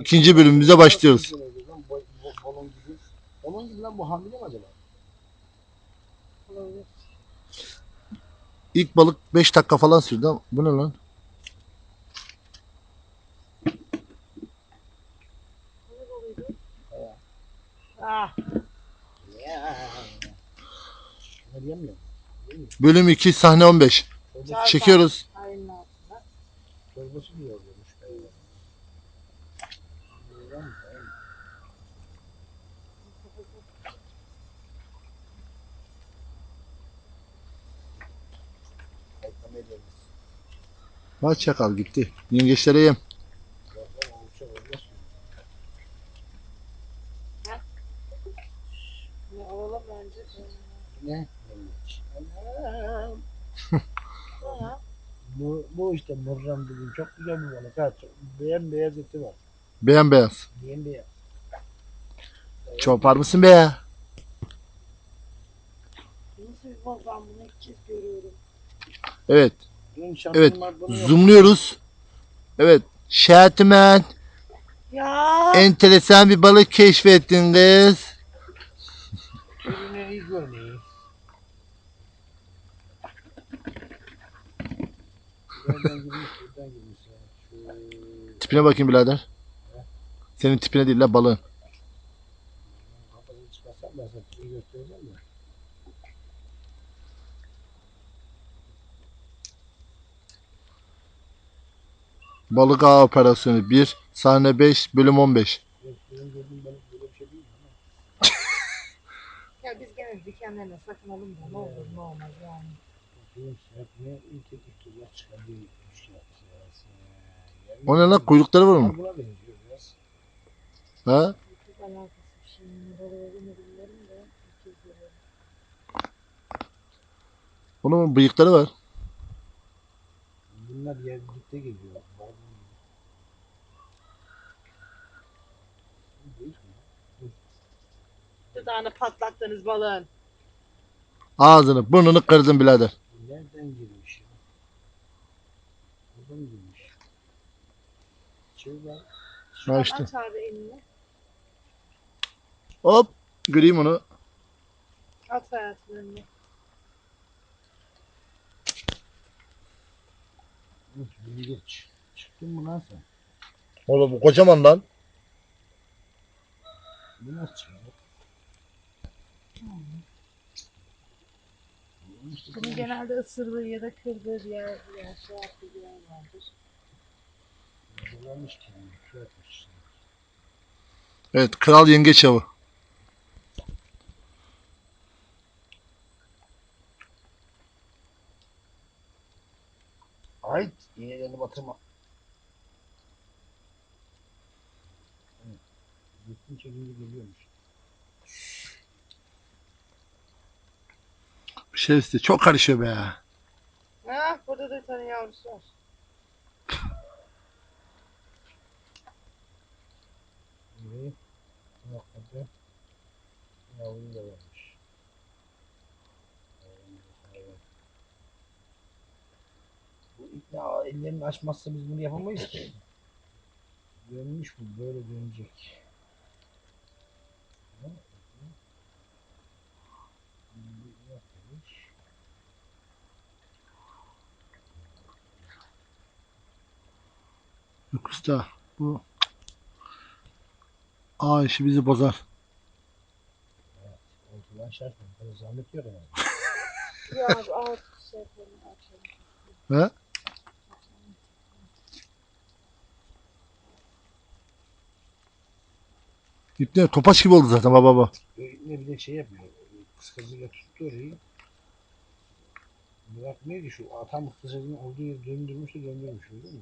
İkinci bölümümüze başlıyoruz. Balon gibi. Lan bu hamile mi acaba? İlk balık 5 dakika falan sürdü ama bu ne lan? Ah. Bölüm 2 sahne 15. Çorbası, Çekiyoruz. Çorbası mı? Ediyoruz. Vay çakal gitti. Yengeçlere yem. Ne alalım bence. Ne? Anam. Ha. Bu, bu işte Murran bugün çok güzel bir balık. Ha, beyaz eti var. Beğen beyaz. Beyaz. Çopar mısın be ya? Nasıl bir bal ben bunu ilk kez görüyorum. Evet. Evet. Zoomluyoruz. Evet. Şatman. Ya. Enteresan bir balık keşfettin kız. Tipine bakayım birader. Senin tipine değil la balığın. Balık ağ operasyonu 1. Sahne 5. Bölüm 15. Yok, Benim gördüğüm balık böyle bir şey değil ama. Ya biz gene dikenlerine sakınalım da ne olur ne olmaz yani. Üç ya. O ne lan kuyrukları var mı? Buna benziyor biraz. Ha? Çok alakası bir şey. Bilmiyorum da. kez görüyorum. Onun bıyıkları var. Bunlar yerlilikte geliyor. Bazı- Bu değil mi? Dudağını patlattınız balığın. Ağzını burnunu kırdın birader. Nereden girmiş ya? Buradan mı girmiş? İşte. aç abi elini. Hop. Göreyim onu. At hayatın önüne. Yengeç. Çıktın mı lan sen? Oğlum bu kocaman lan. Bu nasıl çıktı? Bunun genelde ısırdığı ya da kırdığı bir yer, bir yer şey yaptığı bir yer vardır. Dolanmış kendini. Küre atmış işte. Evet kral yengeç avı. Ait. İğnelerini batırma. Gittin çekince geliyormuş. Şerefsiz çok karışıyor be ya. Ha, burada da bir tane yavrusu var. Da. Bu ikna ellerini açmazsa biz bunu yapamayız ki. Dönmüş bu böyle dönecek. Ha, bakın. Bir yapmış. Yok usta bu ağ işi bizi bozar. Ortadan şartım. Böyle yok yani. Ya abi alt şey yapalım, açalım. He? İpne topaç gibi oldu zaten baba baba. Ne bir de şey yapıyor. Kıskacıyla tuttu orayı. Bırak neydi şu atam kıskacının olduğu yeri döndürmüş de döndürmüş öyle mi?